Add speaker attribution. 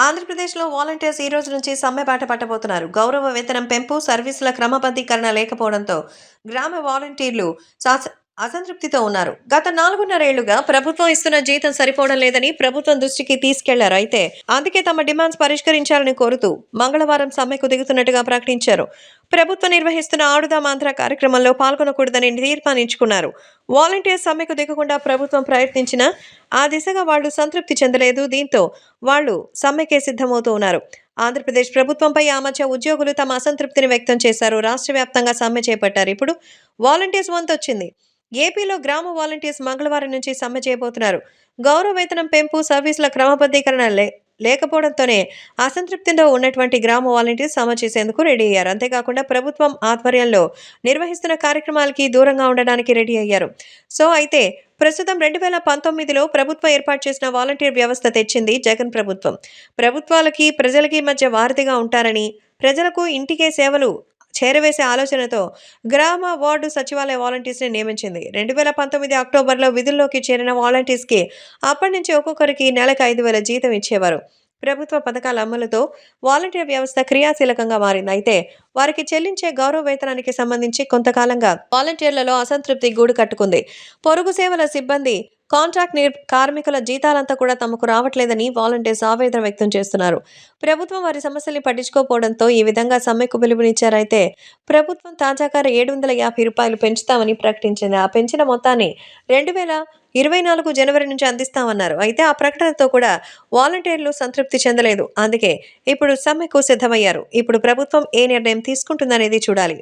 Speaker 1: ఆంధ్రప్రదేశ్లో వాలంటీర్స్ ఈ రోజు నుంచి సమ్మె బాట పట్టబోతున్నారు. గౌరవ వేతనం పెంపు సర్వీసుల క్రమబద్ధీకరణ లేకపోవడంతో గ్రామ వాలంటీర్లు సాస- అసంతృప్తితో ఉన్నారు. గత నాలుగున్నరేళ్ళుగా ప్రభుత్వం ఇస్తున్న జీతం సరిపోవడం లేదని ప్రభుత్వం దృష్టికి తీసుకెళ్ళారు. అయితే అందుకే తమ డిమాండ్స్ పరిష్కరించాలని కోరుతూ మంగళవారం సమ్మెకు దిగుతున్నట్టుగా ప్రకటించారు. ప్రభుత్వం నిర్వహిస్తున్న ఆడుదాం కార్యక్రమంలో పాల్గొనకూడదని తీర్మానించుకున్నారు. వాలంటీర్స్ సమ్మెకు దిగకుండా ప్రభుత్వం ప్రయత్నించినా ఆ దిశగా వాళ్ళు సంతృప్తి చెందలేదు. దీంతో వాళ్ళు సమ్మెకే సిద్ధమవుతూ ఉన్నారు. ఆంధ్రప్రదేశ్ ప్రభుత్వంపై ఆ మధ్య ఉద్యోగులు తమ అసంతృప్తిని వ్యక్తం చేశారు. రాష్ట్ర వ్యాప్తంగా సమ్మె చేపట్టారు. ఇప్పుడు వాలంటీర్స్ వంతొచ్చింది. వచ్చింది ఏపీలో గ్రామ వాలంటీర్స్ మంగళవారం నుంచి సమ్మె చేయబోతున్నారు. గౌరవ వేతనం పెంపు సర్వీసుల క్రమబద్ధీకరణ లే లేకపోవడంతోనే అసంతృప్తిలో ఉన్నటువంటి గ్రామ వాలంటీర్స్ సమ్మె చేసేందుకు రెడీ అయ్యారు. అంతేకాకుండా ప్రభుత్వం ఆధ్వర్యంలో నిర్వహిస్తున్న కార్యక్రమాలకి దూరంగా ఉండడానికి రెడీ అయ్యారు. సో అయితే ప్రస్తుతం రెండు వేల పంతొమ్మిదిలో ప్రభుత్వం ఏర్పాటు చేసిన వాలంటీర్ వ్యవస్థ తెచ్చింది జగన్ ప్రభుత్వం. ప్రభుత్వాలకి ప్రజలకి మధ్య వారధిగా ఉంటారని ప్రజలకు ఇంటికే సేవలు చేరవేసే ఆలోచనతో గ్రామ వార్డు సచివాలయ వాలంటీర్స్ని నియమించింది. రెండు వేల పంతొమ్మిది అక్టోబర్లో విధుల్లోకి చేరిన వాలంటీర్స్కి అప్పటి నుంచి ఒక్కొక్కరికి నెలకు ఐదు వేల జీతం ఇచ్చేవారు. ప్రభుత్వ పథకాల అమలుతో వాలంటీర్ వ్యవస్థ క్రియాశీలకంగా మారింది. అయితే వారికి చెల్లించే గౌరవ వేతనానికి సంబంధించి కొంతకాలంగా వాలంటీర్లలో అసంతృప్తి గూడు కట్టుకుంది. పొరుగు సేవల సిబ్బంది కాంట్రాక్ట్ నిర్ కార్మికుల జీతాలంతా కూడా తమకు రావట్లేదని వాలంటీర్స్ ఆవేదన వ్యక్తం చేస్తున్నారు. ప్రభుత్వం వారి సమస్యల్ని పట్టించుకోకపోవడంతో ఈ విధంగా సమ్మెకు పిలుపునిచ్చారైతే ప్రభుత్వం తాజాగా ఏడు వందల యాభై రూపాయలు పెంచుతామని ప్రకటించింది. ఆ పెంచిన మొత్తాన్ని రెండు వేల ఇరవై నాలుగు జనవరి నుంచి అందిస్తామన్నారు. అయితే ఆ ప్రకటనతో కూడా వాలంటీర్లు సంతృప్తి చెందలేదు. అందుకే ఇప్పుడు సమ్మెకు సిద్ధమయ్యారు. ఇప్పుడు ప్రభుత్వం ఏ నిర్ణయం తీసుకుంటుందనేది చూడాలి.